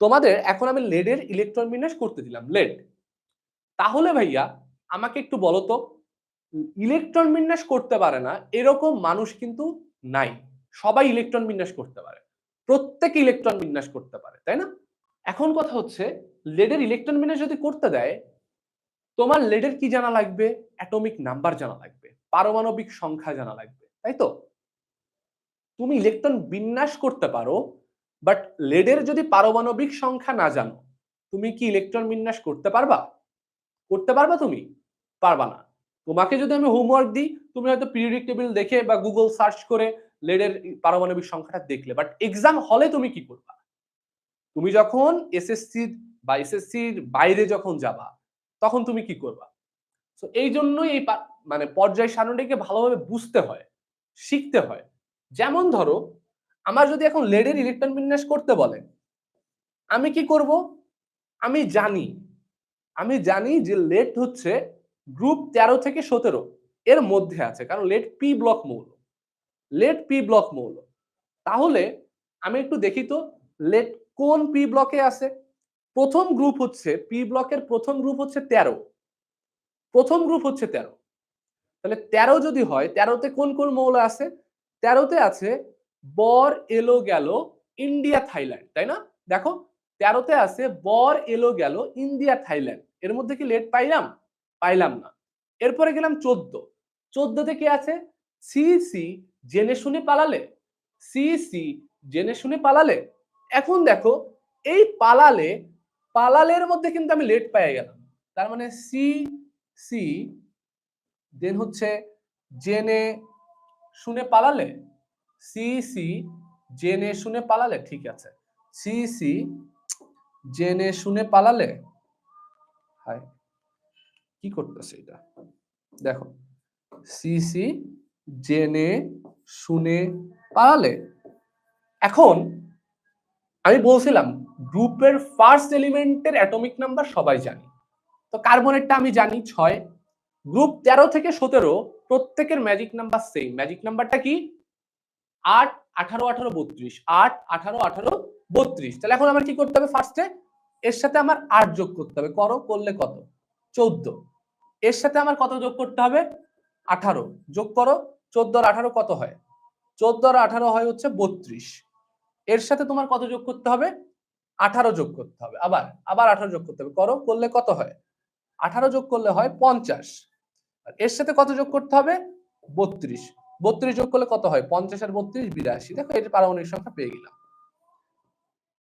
তোমাদের এখন আমি লেডের ইলেকট্রন বিন্যাস করতে দিলাম লেড তাহলে ভাইয়া, আমাকে একটু বলো তো ইলেকট্রন বিন্যাস করতে পারে না, এরকম মানুষ কিন্তু নাই। সবাই ইলেকট্রন বিন্যাস করতে পারে। প্রত্যেকে ইলেকট্রন বিন্যাস করতে পারে, তাই না? এখন কথা হচ্ছে লেডের ইলেকট্রন বিন্যাস যদি করতে দেয়, তোমার লেডের কি জানা লাগবে? অ্যাটমিক নাম্বার জানা লাগবে, পারমাণবিক সংখ্যা জানা লাগবে, তাই তো? তুমি ইলেকট্রন বিন্যাস করতে পারো বাট লেডের যদি পারমাণবিক সংখ্যা না জানো, তুমি কি ইলেকট্রন বিন্যাস করতে পারবা? করতে পারবা তুমি? পারবা না। তোমাকে যদি আমি হোমওয়ার্ক দিই, তুমি হয়তো পিরিয়ডিক টেবিল দেখে বা গুগল সার্চ করে লেডের পারমাণবিক সংখ্যাটা দেখলে। বাট এক্সাম হলে তুমি কি করবা? তুমি যখন এসএসসি বা এসএসসির বাইরে যখন যাবা, তখন তুমি কি করবা? তো এই জন্যই এই মানে পর্যায় সারণীকে ভালোভাবে বুঝতে হয়, শিখতে হয়। যেমন ধরো আমার যদি এখন লেডের ইলেকট্রন বিন্যাস করতে বলে আমি কি করব? আমি জানি আমি জানি যে লেট হচ্ছে গ্রুপ তেরো থেকে সতেরো, এর মধ্যে আছে, কারণ লেট পি ব্লক মৌল লেট পি ব্লক মৌল। তাহলে আমি একটু দেখি তো লেট কোন পি ব্লকে আছে? প্রথম গ্রুপ হচ্ছে পি ব্লকের প্রথম গ্রুপ হচ্ছে তেরো, প্রথম গ্রুপ হচ্ছে তেরো। তাহলে তেরো যদি হয়, তেরোতে কোন কোন মৌল আছে? তেরোতে আছে বর এলো গেল ইন্ডিয়া, থাইল্যান্ড, তাই না? দেখো, তেরোতে আছে, বর এলো গেল ইন্ডিয়া, থাইল্যান্ড। এর মধ্যে কি লেট পাইলাম? পাইলাম না। এরপরে গেলাম চোদ্দ। চোদ্দতে কি আছে? সি সি জেনে শুনে পালালে। সি সি জেনে শুনে পালালে। এখন দেখো, এই পালালে, পালালের মধ্যে কিন্তু আমি লেট পেয়ে গেলাম। তার মানে সি সি দেন হচ্ছে জেনে শুনে পালালে সি সি, জেনে শুনে পালালে, ঠিক আছে। সি সি, জেনে শুনে পালালে? কি করতেছে এটা? দেখো, সি সি, জেনে শুনে পালালে। এখন আমি বলছিলাম, গ্রুপের ফার্স্ট এলিমেন্টের অ্যাটমিক নাম্বার সবাই জানি। তো কার্বনেটটা আমি জানি, ছয়। গ্রুপ তেরো থেকে সতেরো, প্রত্যেকের ম্যাজিক নাম্বার সেম ম্যাজিক নাম্বারটা কি? আট, আঠারো আঠারো, বত্রিশ। আট, আঠারো আঠারো, বত্রিশ। তাহলে এখন আমার কি করতে হবে ফার্স্টে এর সাথে আমার আট যোগ করতে হবে। করো, করলে কত? চোদ্দ। এর সাথে আমার কত যোগ করতে হবে? আঠারো। যোগ করো, চোদ্দ আর আঠারো কত হয়? চোদ্দ আর আঠারো হয় হচ্ছে বত্রিশ। এর সাথে তোমার কত যোগ করতে হবে? আঠারো যোগ করতে হবে। আবার আবার আঠারো যোগ করতে হবে। করো, করলে কত হয়? আঠারো যোগ করলে হয় পঞ্চাশ। এর সাথে কত যোগ করতে হবে? বত্রিশ। বত্রিশ যোগ করলে কত হয়? পঞ্চাশ আর বত্রিশ, বিরাশি। দেখো এটা পারমাণবিক সংখ্যা পেয়ে গেলাম।